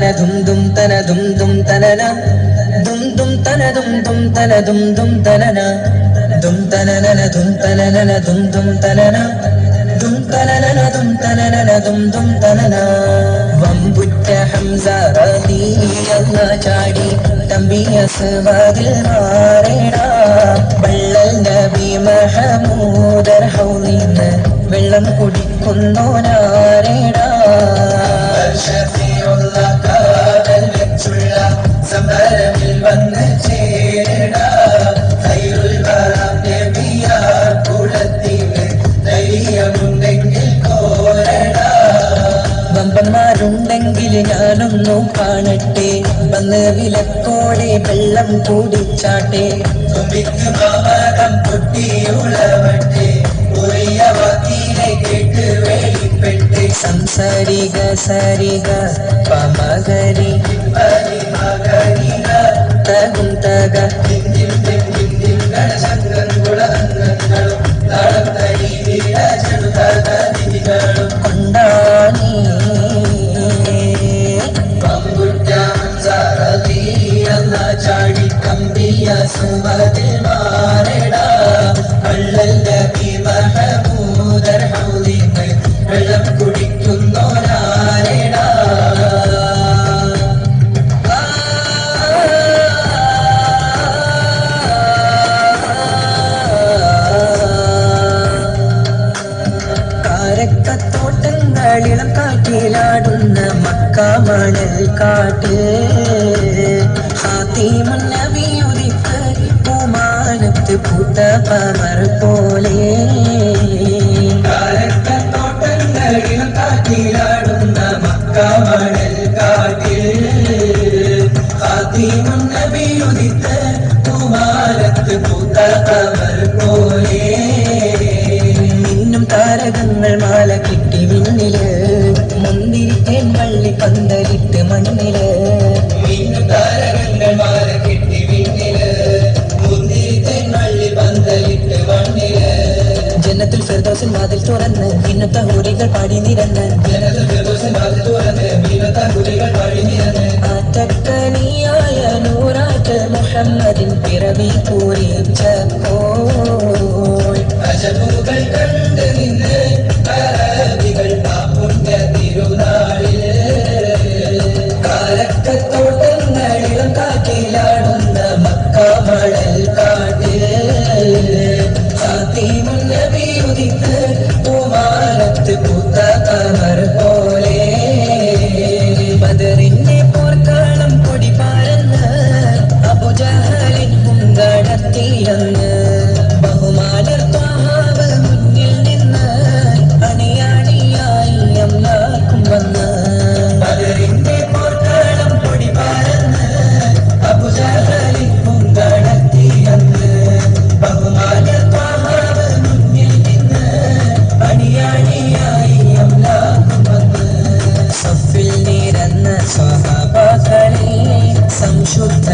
തന ദും ദും തന ദും ദും തനന ദും ദും തന ദും ദും തന ദും ദും തനന ദും തനനന ദും തനനന ദും ദും തനന ദും തനനന ദും തനനന ദും ദും തനന വമ്പുറ്റ ഹംസ റളിയല്ല ചാടി തമ്പിയസ് വാതിൽ മാറേണ. വള്ളൽ നബി മഹമൂദർ ഹൗലിന്ന് വെള്ളം കുടിക്കുന്നോനാ. വമ്പന്മാരുണ്ടെങ്കിൽ ഞാനൊന്നും കാണട്ടെ. വന്ന് വിലക്കോടെ വെള്ളം കൂടിച്ചാട്ടെ. പൊട്ടിയുളവട്ടെ ഉറിയ വാക്കിനെ കേട്ട് വെളിപ്പെട്ട്. സംസാരിക സരിക പമകരി. തകും തക. സുമതിൽ മാറടാ. വള്ളൽ നബി മഹമൂദർ ഹൗലിങ്ങൾ വെള്ളം കുടിക്കുന്നോരാരടാ കാരക്കത്തോട്ടങ്ങളിളം കാറ്റിലാടുന്ന മക്കാമണൽ കാട്ട്. ഹാത്തി നബിയുദിക്ക് പൂത്ത പമർ പോലെ. കാറ്റിലാടുന്ന മക്കാമണൽ കാട്ടിൽ ഹാത്തിമുൻ നബിയുദിക്ക് പൂമാനത്ത് പൂത്ത പമർ പോലെ. ഇന്നും താരകങ്ങൾ മാല കിട്ടി വിണ്ണിൽ മുന്തിരിത്തേൻ വള്ളി പന്തലിട്ട് മണ്ണിൽ. ജന്നത്തിൽ ഫിർദോസിൻ വാതിൽ തുറന്ന് ഇന്നത്തെ ഹൂരികൾ പാടി നിരന്ന്. ജന്നത്തിൽ ഫിർദൗസിൽ വാതിൽ തുറന്ന് ഇന്നത്തെ ഹൂരികൾ പാടി നിരന്ന്. ആറ്റക്കനിയായ നൂറാറ്റ് മുഹമ്മദിൻ പിറവി പൂരിച്ചപ്പോൾ അജബുകൾ കണ്ട് നിന്ന് അറബികൾ പാപ്പുണ്യ തിരുനാളിൽ കാലക്കത്തോട്ടങ്ങളിലും കാറ്റിലാടുന്ന മക്കാമഴൽ അണിയാണിയായി വളർത്തിയോ നിരന്ന സംശുദ്ധ